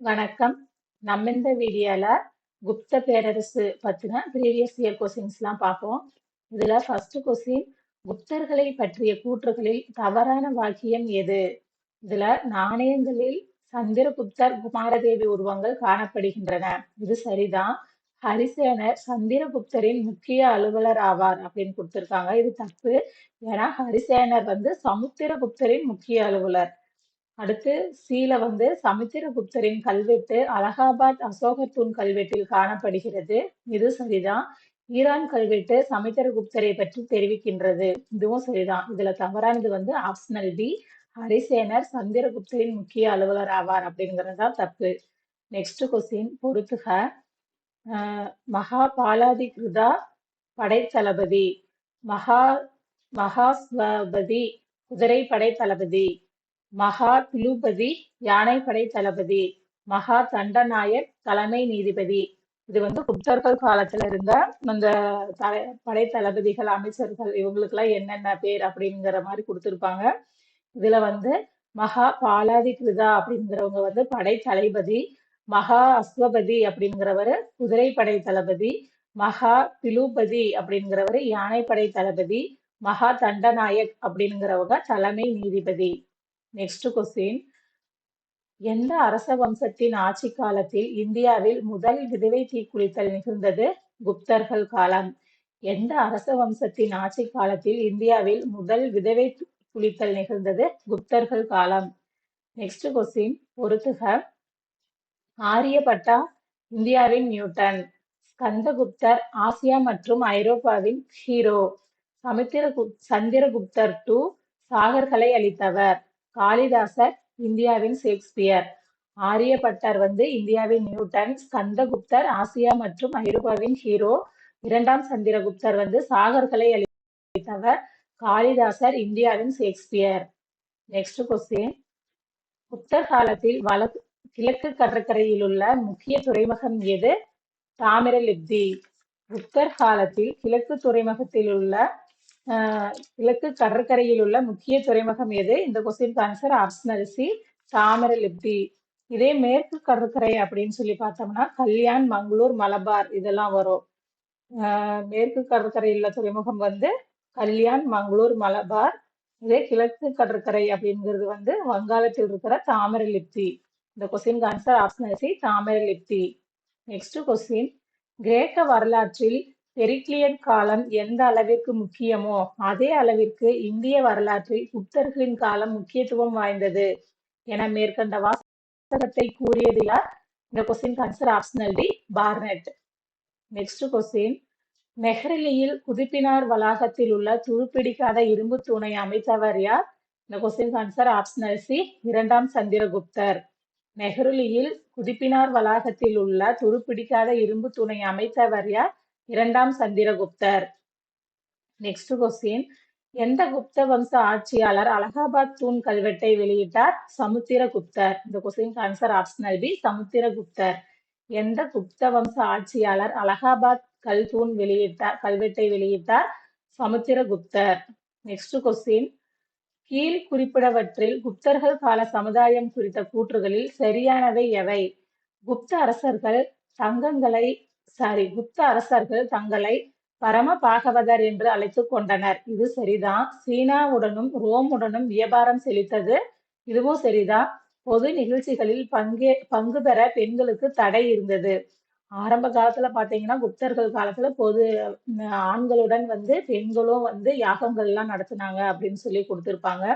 வணக்கம். நம்ம இந்த வீடியோல குப்த பேரரசு பத்தின ப்ரீவியஸ் இயர் கொஸ்டின்ஸ்லாம் பார்ப்போம். இதுல ஃபர்ஸ்ட் கொஸ்டின் குப்தர்களை பற்றிய கூற்றுகளில் தவறான வாக்கியம் எது? இதுல நாணயங்களில் சந்திரகுப்தர், குமாரதேவி உருவங்கள் காணப்படுகின்றன. இது சரிதான். ஹரிசேனர் சந்திரகுப்தரின் முக்கிய அலுவலர் ஆவார் அப்படின்னு கொடுத்திருக்காங்க. இது தப்பு. ஏன்னா ஹரிசேனர் வந்து சமுத்திரகுப்தரின் முக்கிய அலுவலர். அடுத்து சீல வந்து சமுத்திரகுப்தரின் கல்வெட்டு அலகாபாத் அசோக தூண் கல்வெட்டில் காணப்படுகிறது. இது சரிதான். ஈரான் கல்வெட்டு சமுத்திரகுப்தரை பற்றி தெரிவிக்கின்றது. இதுவும் சரிதான். இதுல தவறானது வந்து ஆப்ஷனல் டி ஹரிசேனர் சந்திரகுப்தரின் முக்கிய அலுவலர் ஆவார் அப்படிங்கிறது தான் தப்பு. நெக்ஸ்ட் கொஸ்டின் பொறுத்துக அஹ் மகா படைத்தளபதி மகா மகாஸ்வபதி குதிரைப்படை தளபதி மகா திலூபதி யானைப்படை தளபதி மகா தண்டநாயக் தலைமை நீதிபதி. இது வந்து குப்தர்கள் காலத்துல இருந்த அந்த தலை படை தளபதிகள் அமைச்சர்கள் இவங்களுக்கெல்லாம் என்னென்ன பேர் அப்படிங்கிற மாதிரி கொடுத்துருப்பாங்க. இதுல வந்து மகா பாலாதி கிருதா அப்படிங்கிறவங்க வந்து படை தளபதி மகா அஸ்வபதி அப்படிங்கிறவர் குதிரைப்படை தளபதி மகா திலூபதி அப்படிங்கிறவர் யானைப்படை தளபதி மகா தண்டநாயக் அப்படிங்கிறவங்க தலைமை நீதிபதி. நெக்ஸ்ட் கொஸ்டின் எந்த அரச வம்சத்தின் ஆட்சி காலத்தில் இந்தியாவில் முதல் விதவை தீக்குளித்தல் நிகழ்ந்தது? குப்தர்கள் காலம். எந்த அரச வம்சத்தின் ஆட்சி காலத்தில் இந்தியாவில் முதல் விதவை குளித்தல் நிகழ்ந்தது? குப்தர்கள் காலம். நெக்ஸ்ட் கொஸ்டின் பொறுத்துக. ஆரியபட்டா இந்தியாவின் நியூட்டன். ஸ்கந்தகுப்தர் ஆசியா மற்றும் ஐரோப்பாவின் ஹீரோ. சமுத்திர சந்திரகுப்தர் டு சாகர்களை அளித்தவர். காளிதாசர் இந்தியாவின் ஷேக்ஸ்பியர். ஆரியப்பட்டர் வந்து இந்தியாவின் நியூட்டன் ஸ்கந்தகுப்தர் ஆசியா மற்றும் ஐரோப்பாவின் ஹீரோ. இரண்டாம் சந்திரகுப்தர் வந்து சாகர்களை அளித்தவர் காளிதாசர் இந்தியாவின் ஷேக்ஸ்பியர். நெக்ஸ்ட் கொஸ்டின் புத்தர் காலத்தில் வள கிழக்கு கடற்கரையில் உள்ள முக்கிய துறைமுகம் எது? தாமிரலிப்தி. புத்தர் காலத்தில் கிழக்கு துறைமுகத்தில் உள்ள கிழக்கு கடற்கரையில் உள்ள முக்கிய துறைமுகம் எது? இந்த question answer optional C Tamralipti இதே மேற்கு கடற்கரை அப்படின்னு சொல்லி பார்த்தோம்னா கல்யாண் மங்களூர் மலபார் இதெல்லாம் வரும். மேற்கு கடற்கரையில் உள்ள துறைமுகம் வந்து கல்யாண் மங்களூர் மலபார். இதே கிழக்கு கடற்கரை அப்படிங்கிறது வந்து வங்காளத்தில் இருக்கிற தாமரலிப்தி இந்த question answer optional C Tamralipti next question கிரேக்க வரலாற்றில் பெரிக்லியன் காலம் எந்த அளவிற்கு முக்கியமோ அதே அளவிற்கு இந்திய வரலாற்றில் குப்தர்களின் காலம் முக்கியத்துவம் வாய்ந்தது என மேற்கண்ட வாசகத்தை கூறியது யார்? இந்த question answer optional D Barnett next question நெஹ்ரலியில் குதிப்பினார் வளாகத்தில் உள்ள துருப்பிடிக்காத இரும்பு தூணை அமைத்தவர் யார்? இந்த கொஸ்டின் ஆன்சர் ஆப்ஷனல் சி இரண்டாம் சந்திரகுப்தர். நெஹ்ருலியில் குதிப்பினார் வளாகத்தில் உள்ள துருப்பிடிக்காத இரும்பு தூணை அமைத்தவர் யார்? இரண்டாம் சந்திரகுப்தர். நெக்ஸ்ட் கொஸ்டின் எந்த குப்த வம்ச ஆட்சியாளர் அலகாபாத் தூண் கல்வெட்டை வெளியிட்டார்? சமுத்திரகுப்தர். இந்த கொஸ்டின் ஆன்சர் ஆப்ஷனல் பி சமுத்திரகுப்தர். எந்த குப்த வம்ச ஆட்சியாளர் அலகாபாத் கல் தூண் வெளியிட்டார் கல்வெட்டை வெளியிட்டார்? சமுத்திரகுப்தர். நெக்ஸ்ட் கொஸ்டின் கீழ் குறிப்பிடவற்றில் குப்தர்கள் கால சமுதாயம் குறித்த கூற்றுகளில் சரியானவை எவை? குப்த அரசர்கள் தங்கங்களை சாரி குப்த அரசர்கள் தங்களை பரம பாகவதர் என்று அழைத்துக் கொண்டனர். இது சரிதான் சீனாவுடனும் ரோமுடனும் வியாபாரம் செலுத்தது? இதுவும் சரிதான் பொது நிகழ்ச்சிகளில் பங்கே பங்கு பெற பெண்களுக்கு தடை இருந்தது. ஆரம்ப காலத்துல பாத்தீங்கன்னா குப்தர்கள் காலத்துல பொது ஆண்களுடன் வந்து பெண்களும் வந்து யாகங்கள் எல்லாம் நடத்தினாங்க அப்படின்னு சொல்லி கொடுத்திருப்பாங்க.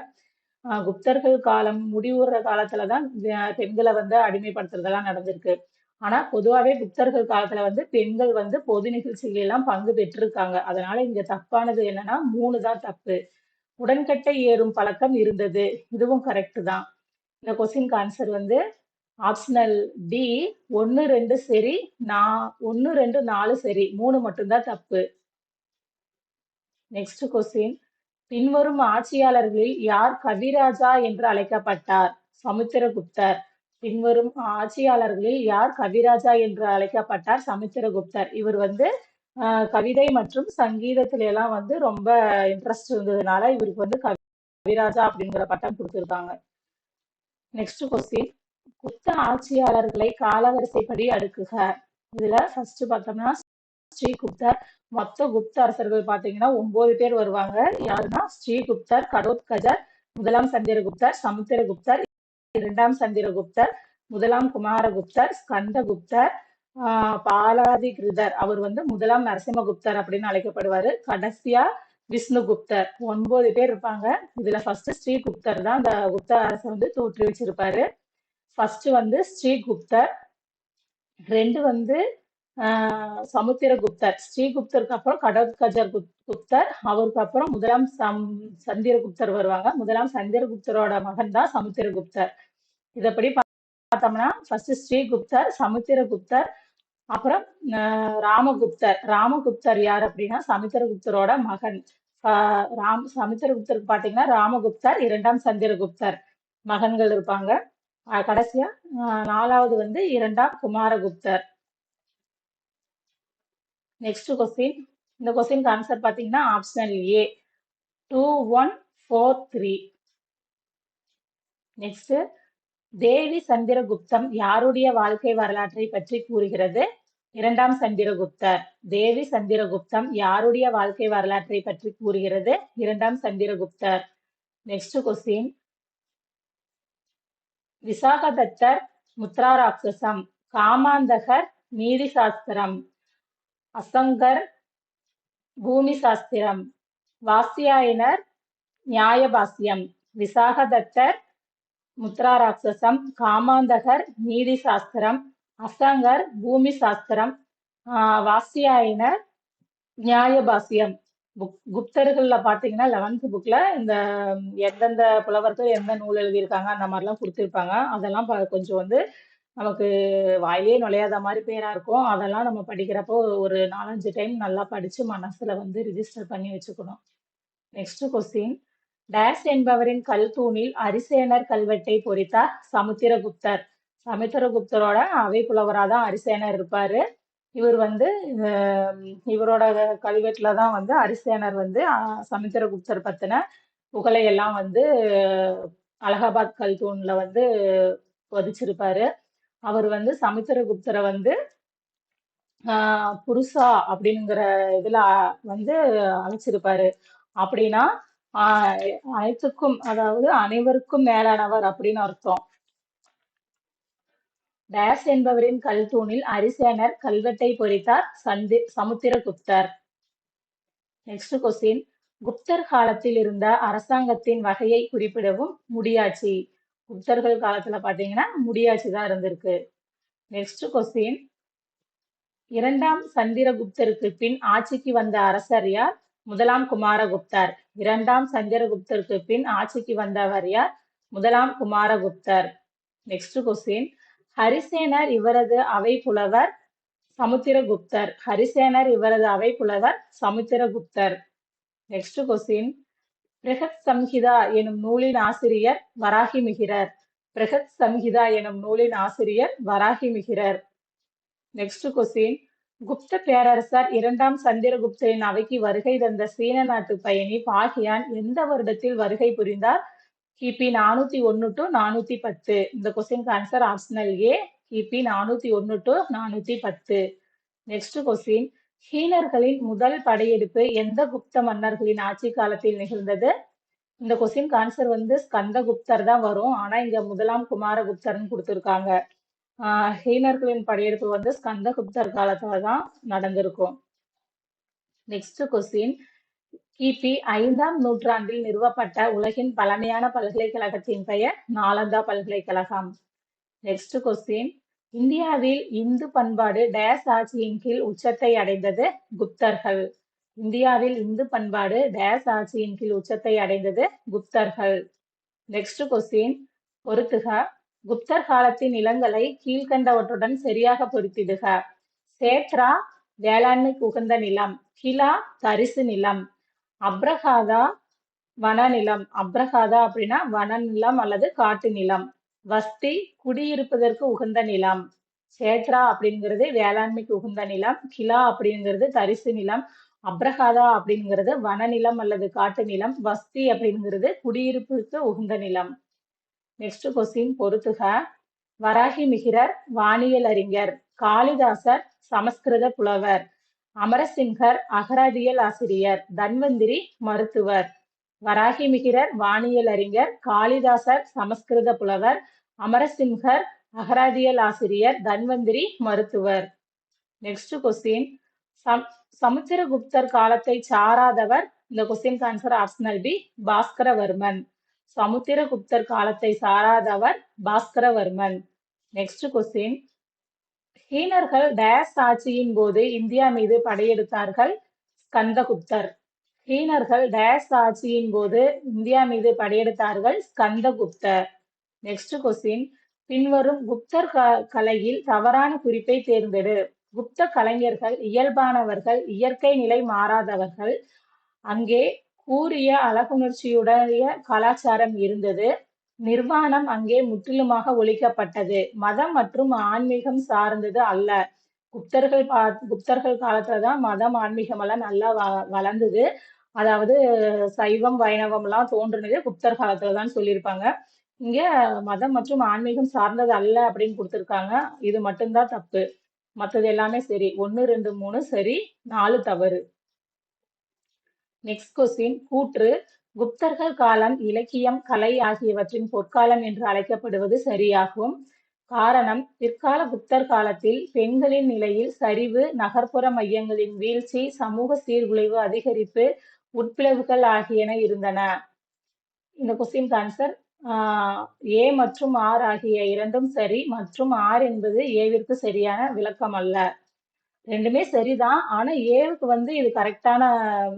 ஆஹ் குப்தர்கள் காலம் முடிவுற காலத்துலதான் பெண்களை வந்து அடிமைப்படுத்துறதெல்லாம் நடந்திருக்கு. ஆனா பொதுவாகவே குப்தர்கள் காலத்துல வந்து பெண்கள் வந்து பொது நிகழ்ச்சிகள் எல்லாம் பங்கு பெற்றிருக்காங்க. அதனால இங்க தப்பானது என்னன்னா மூணு தான் தப்பு. உடன்கட்டை ஏறும் பழக்கம் இருந்தது. இதுவும் கரெக்ட் தான். இந்த கொஸ்டின் ஆன்சர் வந்து ஆப்ஷனல் டி ஒன்னு ரெண்டு சரி நான் ஒன்னு ரெண்டு நாலு சரி. மூணு மட்டும்தான் தப்பு. நெக்ஸ்ட் கொஸ்டின் பின்வரும் ஆட்சியாளர்களில் யார் கவிராஜா என்று அழைக்கப்பட்டார்? சமுத்திரகுப்தர். பின்வரும் ஆட்சியாளர்களில் யார் கவிராஜா என்று அழைக்கப்பட்டார் சமுத்திரகுப்தர். இவர் வந்து கவிதை மற்றும் சங்கீதத்துல எல்லாம் வந்து ரொம்ப இன்ட்ரெஸ்ட் இருந்ததுனால இவருக்கு வந்து கவிராஜா அப்படிங்கிற பட்டம் கொடுத்திருக்காங்க. நெக்ஸ்ட் கொஸ்டின் குப்த ஆட்சியாளர்களை காலவரிசைப்படி அடுக்குக. இதுல ஃபர்ஸ்ட் பார்த்தோம்னா ஸ்ரீகுப்தர் மொத்த குப்த அரசர்கள் பாத்தீங்கன்னா ஒன்பது பேர் வருவாங்க. யாருன்னா ஸ்ரீகுப்தர் கடோத்கஜர் முதலாம் சந்திரகுப்தர் சமுத்திரகுப்தர் இரண்டாம் சந்திரகுப்தர் முதலாம் குமாரகுப்தர் ஸ்கந்தகுப்தர் ஆஹ் பாலாதிகிருதர். அவர் வந்து முதலாம் நரசிம்மகுப்தர் அப்படின்னு அழைக்கப்படுவாரு. கடைசியா விஷ்ணுகுப்தர். ஒன்பது பேர் இருப்பாங்க. இதுல ஃபர்ஸ்ட் ஸ்ரீகுப்தர் தான் அந்த குப்த அரசை வந்து தோற்றுவிச்சிருப்பாரு. ஃபர்ஸ்ட் வந்து ஸ்ரீகுப்தர். ரெண்டு வந்து சமுத்திரகுப்தர் ஸ்ரீகுப்தருக்கு அப்புறம் கடற்கஜர் குப்தர் அவருக்கு அப்புறம் முதலாம் சம் சந்திரகுப்தர் வருவாங்க. முதலாம் சந்திரகுப்தரோட மகன் தான் சமுத்திரகுப்தர் இதப்படி பார்த்தோம்னா ஃபர்ஸ்ட் ஸ்ரீகுப்தர் சமுத்திரகுப்தர் அப்புறம் ராமகுப்தர். ராமகுப்தர் யார் அப்படின்னா சமுத்திரகுப்தரோட மகன். ராம் சமுத்திரகுப்தருக்கு பாத்தீங்கன்னா ராமகுப்தர் இரண்டாம் சந்திரகுப்தர் மகன்கள் இருப்பாங்க. கடைசியா நாலாவது வந்து இரண்டாம் குமாரகுப்தர். நெக்ஸ்ட் கொஸ்டின் இந்த கொஸ்டின் ஆன்சர் பார்த்தீங்கன்னா optional A two one four three next Devi Chandraguptam யாருடைய வாழ்க்கை வரலாற்றை பற்றி கூறுகிறது? இரண்டாம் சந்திரகுப்தர். தேவி சந்திரகுப்தம் யாருடைய வாழ்க்கை வரலாற்றை பற்றி கூறுகிறது? இரண்டாம் சந்திரகுப்தர். நெக்ஸ்ட் கொஸ்டின் விசாகதத்தர் முத்ராராட்சசம் காமாந்தகர் நீதி சாஸ்திரம் அசங்கர் பூமி சாஸ்திரம் வாசியாயினர் நியாயபாசியம் விசாகதத்தர் முத்ராராட்சசம் காமாந்தகர் நீதி சாஸ்திரம் அசங்கர் பூமி சாஸ்திரம் ஆஹ் நியாயபாசியம். புக் குப்தர்கள்ல பாத்தீங்கன்னா லெவன்த் புக்ல இந்த எந்தெந்த புலவர்கள் எந்த நூல் எழுதியிருக்காங்க அந்த மாதிரிலாம் கொடுத்துருப்பாங்க. அதெல்லாம் கொஞ்சம் வந்து நமக்கு வாயிலே நுழையாத மாதிரி பேரா இருக்கும். அதெல்லாம் நம்ம படிக்கிறப்போ ஒரு நாலஞ்சு டைம் நல்லா படிச்சு மனசுல வந்து ரிஜிஸ்டர் பண்ணி வச்சுக்கணும். நெக்ஸ்ட் கொஸ்டின் டேஸ் என்பவரின் கல் தூணில் அரிசேனர் கல்வெட்டை பொறித்தார் சமுத்திரகுப்தர். சமுத்திரகுப்தரோட அவை புலவராக தான் அரிசேனர் இருப்பாரு. இவர் வந்து இவரோட கல்வெட்டுல தான் வந்து அரிசேனர் வந்து சமுத்திரகுப்தர் பத்தின புகழையெல்லாம் வந்து அலகாபாத் கல் தூண்ல வந்து பதிச்சிருப்பாரு. அவர் வந்து சமுத்திரகுப்தரை வந்து ஆஹ் புருஷா அப்படிங்கிற இதுல வந்து அழைச்சிருப்பாரு அப்படின்னா அனைத்துக்கும் அதாவது அனைவருக்கும் மேலானவர் அப்படின்னு அர்த்தம். டேஸ் என்பவரின் கல் தூணில் அரிசேனர் கல்வெட்டை பொறித்தார் சந்தி சமுத்திரகுப்தர் நெக்ஸ்ட் கொஸ்டின் குப்தர் காலத்தில் இருந்த அரசாங்கத்தின் வகையை குறிப்பிடவும் முடியாட்சி குப்தர்கள் காலத்துல பாத்தீங்கன்னா முடியாட்சி தான் இருந்திருக்கு. நெக்ஸ்ட் கொஸ்டின் இரண்டாம் சந்திரகுப்தருக்கு பின் ஆட்சிக்கு வந்த அரசர் யார்? முதலாம் குமாரகுப்தர். இரண்டாம் சந்திரகுப்தருக்கு பின் ஆட்சிக்கு வந்தவர் யார்? முதலாம் குமாரகுப்தர். நெக்ஸ்ட் கொஸ்டின் ஹரிசேனர் இவரது அவை புலவர் சமுத்திரகுப்தர். ஹரிசேனர் இவரது அவை புலவர் சமுத்திரகுப்தர். நெக்ஸ்ட் கொஸ்டின் பிரகத் சம்ஹிதா எனும் நூலின் ஆசிரியர் வராகி மிகிரர் பிரகத் சம்ஹிதா எனும் நூலின் ஆசிரியர் வராகி மிகிரர் நெக்ஸ்ட் கொஸ்டின் குப்த பேரரசர் இரண்டாம் சந்திரகுப்தரின் அவைக்கு வருகை தந்த சீன நாட்டு பயணி பாகியான் எந்த வருடத்தில் வருகை புரிந்தார்? கிபி நானூத்தி ஒன்னு டு நானூத்தி பத்து. இந்த கொஸ்டின் ஆன்சர் ஆப்ஷனல் ஏ கிபி நானூத்தி ஒன்னு டு நானூத்தி பத்து. நெக்ஸ்ட் கொஸ்டின் சீனர்களின் முதல் படையெடுப்பு எந்த குப்த மன்னர்களின் ஆட்சி காலத்தில் நிகழ்ந்தது? இந்த கொஸ்டின் ஆன்சர் வந்து ஸ்கந்தகுப்தர் தான் வரும். ஆனா இங்க முதலாம் குமாரகுப்தர்னு கொடுத்துருக்காங்க. ஆஹ் ஹீனர்களின் படையெடுப்பு வந்து ஸ்கந்தகுப்தர் காலத்துல தான் நடந்திருக்கும். நெக்ஸ்ட் கொஸ்டின் கிபி ஐந்தாம் நூற்றாண்டில் நிறுவப்பட்ட உலகின் பழமையான பல்கலைக்கழகத்தின் பெயர் நாலந்தா பல்கலைக்கழகம். நெக்ஸ்ட் கொஸ்டின் இந்தியாவில் இந்து பண்பாடு டேஸ் ஆட்சியின் கீழ் உச்சத்தை அடைந்தது குப்தர்கள். இந்தியாவில் இந்து பண்பாடு டேஸ் ஆட்சியின் கீழ் உச்சத்தை அடைந்தது குப்தர்கள். நெக்ஸ்ட் கொஸ்டின் பொருத்துக குப்தர் காலத்தின் நிலங்களை கீழ்கண்டவற்றுடன் சரியாக பொருத்திடுக. சேத்ரா வேளாண்மைக்கு உகந்த நிலம் கிலா தரிசு நிலம் அப்ரஹாதா வனநிலம் அப்ரஹாதா அப்படின்னா வனநிலம் அல்லது காட்டு நிலம். வஸ்தி குடியிருப்பதற்கு உகந்த நிலம். சேத்ரா அப்படிங்கிறது வேளாண்மைக்கு உகந்த நிலம். கிலா அப்படிங்கிறது தரிசு நிலம். அப்ரஹாதா அப்படிங்கிறது வனநிலம் அல்லது காட்டு நிலம். வஸ்தி அப்படிங்கிறது குடியிருப்புக்கு உகந்த நிலம். நெக்ஸ்ட் கொஸ்டின் பொறுத்துக. வராகி மிகிரர் வானியல் அறிஞர். காளிதாசர் சமஸ்கிருத புலவர். அமரசிங்கர் அகராதியல் ஆசிரியர். தன்வந்திரி மருத்துவர். வராகி மிகிரர் வானியல் அறிஞர் காளிதாசர் சமஸ்கிருத புலவர் அமரசிம்ஹர் அகராதியல் ஆசிரியர் தன்வந்திரி மருத்துவர். நெக்ஸ்ட் கொஸ்டின் சம் சமுத்திரகுப்தர் காலத்தை சாராதவர் இந்த question answer optional B Bhaskaravarman. சமுத்திரகுப்தர் காலத்தை சாராதவர் பாஸ்கரவர்மன். நெக்ஸ்ட் கொஸ்டின் ஹீனர்கள் டேஸ் ஆட்சியின் போது இந்தியா மீது படையெடுத்தார்கள் ஸ்கந்தகுப்தர். சீனர்கள் டேஸ் ஆட்சியின் போது இந்தியா மீது படையெடுத்தார்கள் ஸ்கந்தகுப்தர் நெக்ஸ்ட் கொஸ்டின் பின்வரும் குப்தர் க- கலையில் தவறான குறிப்பை தேர்ந்தெடு. குப்த கலைஞர்கள் இயல்பானவர்கள் இயற்கை நிலை மாறாதவர்கள். அங்கே கூறிய அழகுணர்ச்சியுடைய கலாச்சாரம் இருந்தது. நிர்வாணம் அங்கே முற்றிலுமாக ஒழிக்கப்பட்டது. மதம் மற்றும் ஆன்மீகம் சார்ந்தது அல்ல. குப்தர்கள் பா குப்தர்கள் காலத்துல தான் மதம் ஆன்மீகம் எல்லாம் நல்லா வ வளர்ந்தது. அதாவது சைவம் வைணவம் எல்லாம் தோன்றுனது குப்தர் காலத்துல தான் சொல்லியிருப்பாங்க. இங்க மதம் மற்றும் ஆன்மீகம் சார்ந்தது அல்ல அப்படின்னு கொடுத்துருக்காங்க. இது மட்டும்தான் தப்பு. மற்றது எல்லாமே சரி. ஒன்னு ரெண்டு மூணு சரி நாலு தவறு. நெக்ஸ்ட் கொஸ்டின் கூற்று. குப்தர்கள் காலம் இலக்கியம் கலை ஆகியவற்றின் பொற்காலம் என்று அழைக்கப்படுவது சரியாகும். காரணம் பிற்கால புத்தர் காலத்தில் பெண்களின் நிலையில் சரிவு நகர்ப்புற மையங்களின் வீழ்ச்சி சமூக சீர்குலைவு அதிகரிப்பு உட்பிளவுகள் ஆகியன இருந்தன. இந்த கொஸ்டின் ஆன்சர் ஏ மற்றும் ஆர் ஆகிய இரண்டும் சரி மற்றும் ஆர் என்பது ஏவிற்கு சரியான விளக்கம் அல்ல. ரெண்டுமே சரிதான் ஆனா ஏவுக்கு வந்து இது கரெக்டான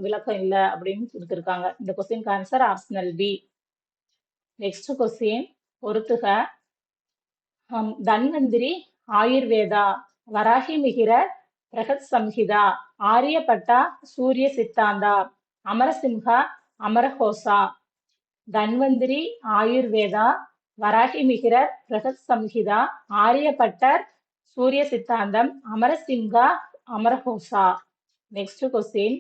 விளக்கம் இல்லை அப்படின்னு கொடுத்துருக்காங்க. இந்த question answer optional B next question பொறுத்துக. தன்வந்திரி ஆயுர்வேதா வராகி மிகிர பிரகத் சம்ஹிதா ஆரியப்பட்டா சூரிய சித்தாந்தா அமரசிம்ஹா அமரஹோசா. தன்வந்திரி ஆயுர்வேதா வராகி மிகிரர் பிரகத் சம்ஹிதா ஆரியப்பட்டர் சூரிய சித்தாந்தம் அமரசிம்ஹா அமரஹோசா. நெக்ஸ்ட் கொஸ்டின்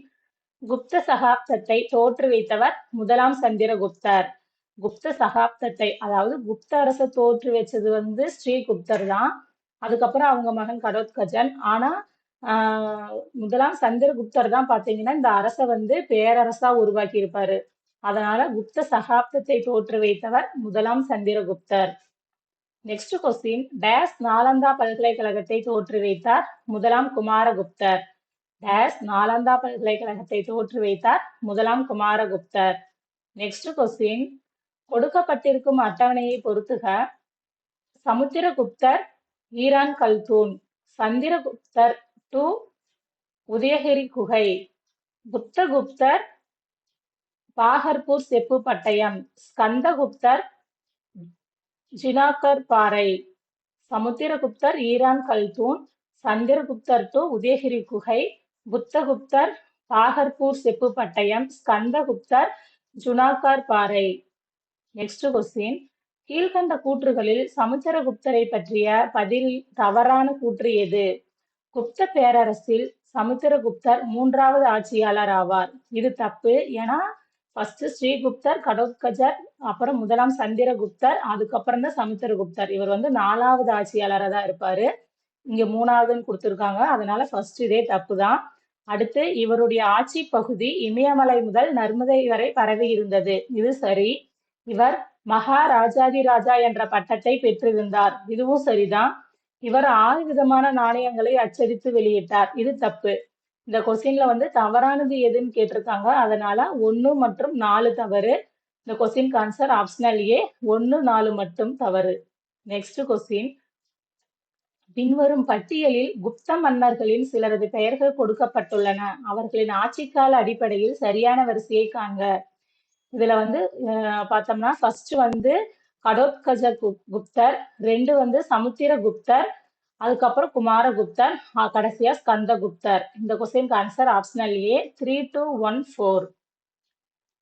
குப்த சகாப்தத்தை தோற்றுவித்தவர் முதலாம் சந்திரகுப்தர். குப்த சகாப்தத்தை அதாவது குப்த அரசை தோற்று வச்சது வந்து ஸ்ரீகுப்தர் தான். அதுக்கப்புறம் அவங்க மகன் கடோத்கஜன் ஆனா ஆஹ் முதலாம் சந்திரகுப்தர் தான் பாத்தீங்கன்னா இந்த அரசை வந்து பேரரசா உருவாக்கி இருப்பாரு அதனால குப்த சகாப்தத்தை தோற்று வைத்தவர் முதலாம் சந்திரகுப்தர். நெக்ஸ்ட் கொஸ்டின் டேஸ் நாலந்தா பல்கலைக்கழகத்தை தோற்று வைத்தார் முதலாம் குமாரகுப்தர். டேஸ் நாலந்தா பல்கலைக்கழகத்தை தோற்று வைத்தார் முதலாம் குமாரகுப்தர். நெக்ஸ்ட் கொஸ்டின் கொடுக்கப்பட்டிருக்கும் அட்டவணையை பொறுத்துக. சமுத்திரகுப்தர் ஈரான் கல்தூன். சந்திரகுப்தர் டு உதயகிரி குகை. புத்தகுப்தர் பாகர்பூர் செப்பு பட்டயம். ஸ்கந்தகுப்தர் ஜினாக்கர் பாறை. சமுத்திரகுப்தர் ஈரான் கல்தூன். சந்திரகுப்தர் டு உதயகிரி குகை. புத்தகுப்தர் பாகர்பூர் செப்பு பட்டயம். ஸ்கந்தகுப்தர் ஜுனாக்கார் பாறை. நெக்ஸ்ட் கொஸ்டின் கீழ்கண்ட கூற்றுகளில் சமுத்திரகுப்தரை பற்றிய பதில் தவறான கூற்று எது? குப்த பேரரசில் சமுத்திரகுப்தர் மூன்றாவது ஆட்சியாளர் ஆவார். இது தப்பு. ஏன்னா ஃபர்ஸ்ட் ஸ்ரீகுப்தர் கடோத்கஜர் அப்புறம் முதலாம் சந்திரகுப்தர் அதுக்கப்புறம் தான் சமுத்திரகுப்தர் இவர் வந்து நாலாவது ஆட்சியாளராக தான் இருப்பாரு. இங்க மூணாவதுன்னு கொடுத்துருக்காங்க. அதனால ஃபர்ஸ்ட் இதே தப்பு தான். அடுத்து இவருடைய ஆட்சி பகுதி இமயமலை முதல் நர்மதை வரை பரவி இருந்தது. இது சரி. இவர் மகாராஜாதிராஜா என்ற பட்டத்தை பெற்றிருந்தார். இதுவும் சரிதான். இவர் ஆறு விதமான நாணயங்களை அச்சடித்து வெளியிட்டார். இது தப்பு. இந்த கொஸ்டின்ல வந்து தவறானது எதுன்னு கேட்டிருக்காங்க. அதனால ஒன்னு மற்றும் நாலு தவறு. இந்த கொஸ்டின் ஆன்சர் ஆப்ஷனல் ஏ ஒன்னு நாலு மட்டும் தவறு. நெக்ஸ்ட் கொஸ்டின் பின்வரும் பட்டியலில் குப்த மன்னர்களின் சிலரது பெயர்கள் கொடுக்கப்பட்டுள்ளன. அவர்களின் ஆட்சிக்கால அடிப்படையில் சரியான வரிசையை காண்க. இதுல வந்து பார்த்தோம்னா ஃபர்ஸ்ட் வந்து கடோத்கஜ குப்- குப்தர் ரெண்டு வந்து சமுத்திரகுப்தர் அதுக்கப்புறம் குமாரகுப்தர் கடைசியா ஸ்கந்தகுப்தர் இந்த question answer optional A three two one four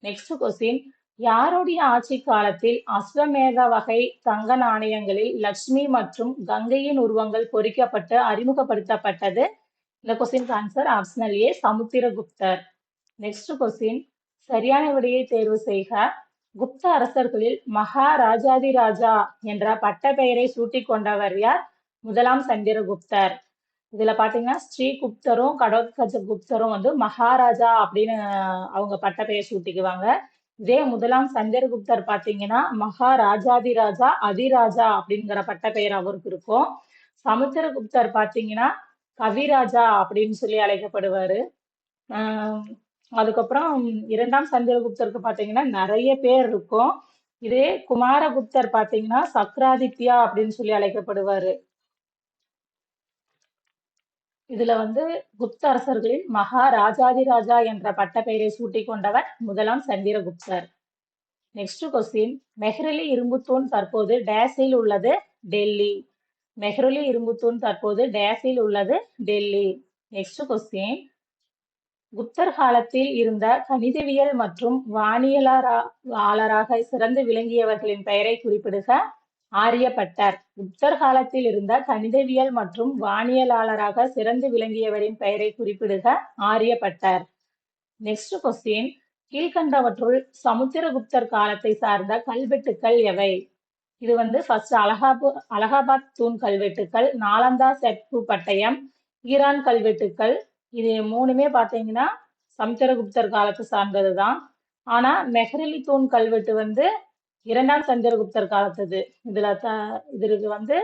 next question யாருடைய ஆட்சி காலத்தில் அஸ்வமேத வகை தங்க நாணயங்களில் லட்சுமி மற்றும் கங்கையின் உருவங்கள் பொறிக்கப்பட்டு அறிமுகப்படுத்தப்பட்டது? இந்த கொஸ்டின் ஆன்சர் ஆப்ஷனல் ஏ சமுத்திரகுப்தர் நெக்ஸ்ட் கொஸ்டின் சரியான விடையை தேர்வு செய்க. குப்த அரசர்களில் மகாராஜாதிராஜா என்ற பட்டப்பெயரை சூட்டிக் கொண்டவர் யார்? முதலாம் சந்திரகுப்தர் இதுல பாத்தீங்கன்னா ஸ்ரீகுப்தரும் கடோத்கஜ குப்தரும் வந்து மகாராஜா அப்படின்னு அவங்க பட்டப்பெயர் சூட்டிக்குவாங்க. இதே முதலாம் சந்திரகுப்தர் பாத்தீங்கன்னா மகாராஜாதிராஜா அதிராஜா அப்படிங்கிற பட்டப்பெயர் அவருக்கு இருக்கும். சமுத்திரகுப்தர் பாத்தீங்கன்னா கவிராஜா அப்படின்னு சொல்லி அழைக்கப்படுவாரு. ஆஹ் அதுக்கப்புறம் இரண்டாம் சந்திரகுப்தருக்கு பார்த்தீங்கன்னா நிறைய பேர் இருக்கும். இதே குமாரகுப்தர் பார்த்தீங்கன்னா சக்ராதித்யா அப்படின்னு சொல்லி அழைக்கப்படுவாரு. இதுல வந்து குப்த அரசர்களில் மகாராஜாதிராஜா என்ற பட்டப்பெயரை சூட்டி கொண்டவர் முதலாம் சந்திரகுப்தர். நெக்ஸ்ட் கொஸ்டின் மெஹ்ரலி இரும்புத்தூண் தற்போது டேஸில் உள்ளது டெல்லி. மெஹ்ரலி இரும்புத்தூண் தற்போது டேஸில் உள்ளது டெல்லி. நெக்ஸ்ட் கொஸ்டின் குப்தர் காலத்தில் இருந்த கணிதவியல் மற்றும் வானியலாளராக சிறந்து விளங்கியவர்களின் பெயரை குறிப்பிடுக. ஆரியப்பட்டர். குப்தர் காலத்தில் இருந்த கணிதவியல் மற்றும் வானியலாளராக சிறந்து விளங்கியவரின் பெயரை குறிப்பிடுக. ஆரியப்பட்டர். நெக்ஸ்ட் கொஸ்டின் கீழ்கண்டவற்றுள் சமுத்திரகுப்தர் காலத்தை சார்ந்த கல்வெட்டுக்கள் எவை? இது வந்து ஃபர்ஸ்ட் அலகாபு அலகாபாத் தூண் கல்வெட்டுக்கள் நாலந்தா செப்பு பட்டயம் ஈரான் கல்வெட்டுக்கள் இது மூணுமே பார்த்தீங்கன்னா சமுத்திரகுப்தர் காலத்தை சார்ந்தது தான் ஆனா மெஹ்ரலி தூண் கல்வெட்டு வந்து இரண்டாம் சந்திரகுப்தர் காலத்தது. இதுல த இதற்கு வந்து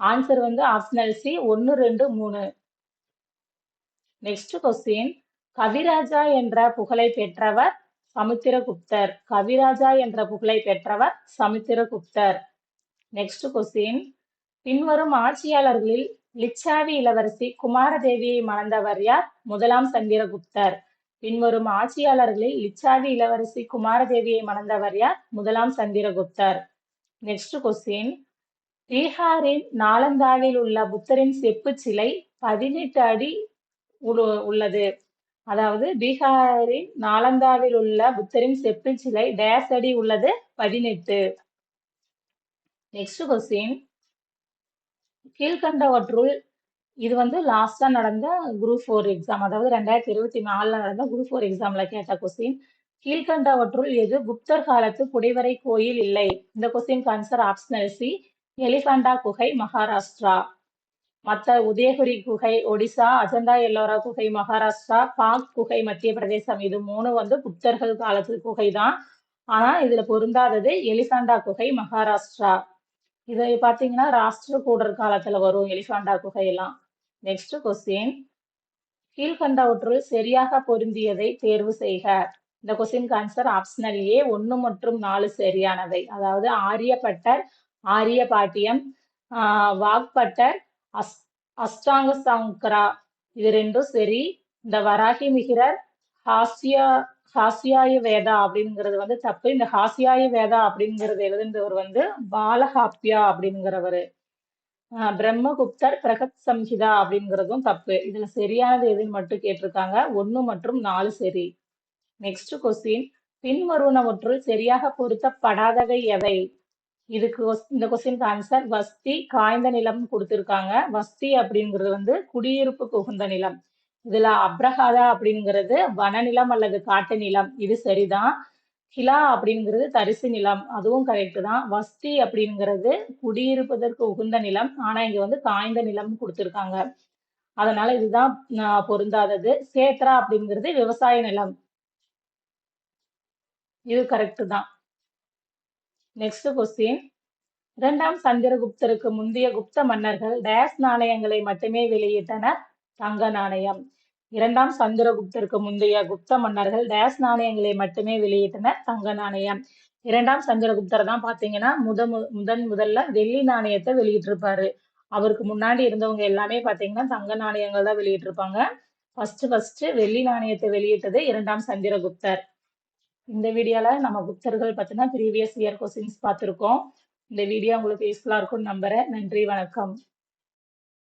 ஆன்சர் வந்து ஆப்ஷனல் சி ஒன்னு ரெண்டு மூணு. நெக்ஸ்ட் கொஸ்டின் கவிராஜா என்ற புகழை பெற்றவர் சமுத்திரகுப்தர். கவிராஜா என்ற புகழை பெற்றவர் சமுத்திரகுப்தர். நெக்ஸ்ட் கொஸ்டின் பின்வரும் ஆட்சியாளர்களில் லிச்சாவி இளவரசி குமாரதேவியை மணந்தவர் யார்? முதலாம் சந்திரகுப்தர். பின்வரும் ஆட்சியாளர்களில் லிச்சாவி இளவரசி குமாரதேவியை மணந்தவர் யார்? முதலாம் சந்திரகுப்தர். நெக்ஸ்ட் கொஸ்டின் பீகாரின் நாலந்தாவில் உள்ள புத்தரின் செப்பு சிலை பதினெட்டு அடி உள்ளது. அதாவது பீகாரின் நாலந்தாவில் உள்ள புத்தரின் செப்பு சிலை டேஸ் அடி உள்ளது பதினெட்டு. நெக்ஸ்ட் கொஸ்டின் கீழ்கண்டவற்றுள் இது வந்து லாஸ்டா நடந்த குரூப் ஃபோர் எக்ஸாம் அதாவது ரெண்டாயிரத்தி இருபத்தி நாலுல நடந்த குரூப் ஃபோர் எக்ஸாம்ல கேட்ட கொஸ்டின் கீழ்கண்டவற்றுள் எது குப்தர் காலத்து குடைவரை கோயில் இல்லை? இந்த question answer optional C Elephanta குகை மகாராஷ்டிரா. மற்ற உதயகுரி குகை ஒடிசா அஜந்தா எல்லோரா குகை மகாராஷ்டிரா பாக் குகை மத்திய பிரதேசம் இது மூணு வந்து குப்தர்கள் காலத்து குகை தான் ஆனா இதுல பொருந்தாதது எலிசாண்டா குகை மகாராஷ்டிரா. இதை பார்த்தீங்கன்னா ராஷ்டிர கூடர் காலத்துல வரும் எலிஃபாண்டா குகையெல்லாம். நெக்ஸ்ட் கொஸ்டின் கீழ்கண்டவற்றுள் சரியாக பொருந்தியதை தேர்வு செய்க. இந்த கொஸ்டின் ஆன்சர் ஆப்ஷனல் ஏ ஒன்று மற்றும் நாலு சரியானவை. அதாவது ஆரியப்பட்டர் ஆரிய பாட்டியம் வாக்பட்டர் அஸ் அஷ்டாங்க சங்கரா. இது ரெண்டும் சரி. இந்த வராகி மிகிரர் ஹாஸ்யா ஹாசியாய வேதா அப்படிங்கிறது வந்து தப்பு. இந்த ஹாசியாய வேதா அப்படிங்கிறது எழுதுன்றவர் வந்து பாலஹாப்யா அப்படிங்கிறவர். பிரம்மகுப்தர் பிரகத் சம்ஹிதா அப்படிங்கிறதும் தப்பு. இதுல சரியானது எதுன்னு மட்டும் கேட்டிருக்காங்க. ஒன்னு மற்றும் நாலு சரி. நெக்ஸ்ட் கொஸ்டின் பின்வருவனவற்றுள் சரியாக பொருத்தப்படாதவை எவை? இதுக்கு இந்த கொஸ்டினுக்கு ஆன்சர் வஸ்தி காய்ந்த நிலம் கொடுத்திருக்காங்க. வஸ்தி அப்படிங்கிறது வந்து குடியிருப்பு புகுந்த நிலம். இதுல அப்ரஹாதா அப்படிங்கிறது வனநிலம் அல்லது காட்டு நிலம். இது சரிதான். கிலா அப்படிங்கிறது தரிசு நிலம். அதுவும் கரெக்ட் தான். வஸ்தி அப்படிங்கிறது குடியிருப்பதற்கு உகுந்த நிலம். ஆனா இங்க வந்து காய்ந்த நிலம் கொடுத்துருக்காங்க. அதனால இதுதான் பொருந்தாதது. சேத்ரா அப்படிங்கிறது விவசாய நிலம். இது கரெக்ட் தான். நெக்ஸ்ட் கொஸ்டின் இரண்டாம் சந்திரகுப்தருக்கு முந்தைய குப்த மன்னர்கள் டேஸ் நாணயங்களை மட்டுமே வெளியிட்டனர் தங்க நாணயம். இரண்டாம் சந்திரகுப்தருக்கு முந்தைய குப்த மன்னர்கள் டேஸ் நாணயங்களை மட்டுமே வெளியிட்டனர் தங்க நாணயம். இரண்டாம் சந்திரகுப்தர் தான் பாத்தீங்கன்னா முத முதன் முதல்ல வெள்ளி நாணயத்தை வெளியிட்டிருப்பாரு. அவருக்கு முன்னாடி இருந்தவங்க எல்லாமே பாத்தீங்கன்னா தங்க நாணயங்கள் தான் வெளியிட்டிருப்பாங்க. ஃபர்ஸ்ட் ஃபர்ஸ்ட் வெள்ளி நாணயத்தை வெளியிட்டது இரண்டாம் சந்திரகுப்தர். இந்த வீடியோல நம்ம குப்தர்கள் பார்த்தீங்கன்னா ப்ரீவியஸ் இயர் கொஸ்டின்ஸ் பார்த்துருக்கோம். இந்த வீடியோ உங்களுக்கு யூஸ்ஃபுல்லா இருக்கும்னு நம்புறேன். நன்றி வணக்கம்.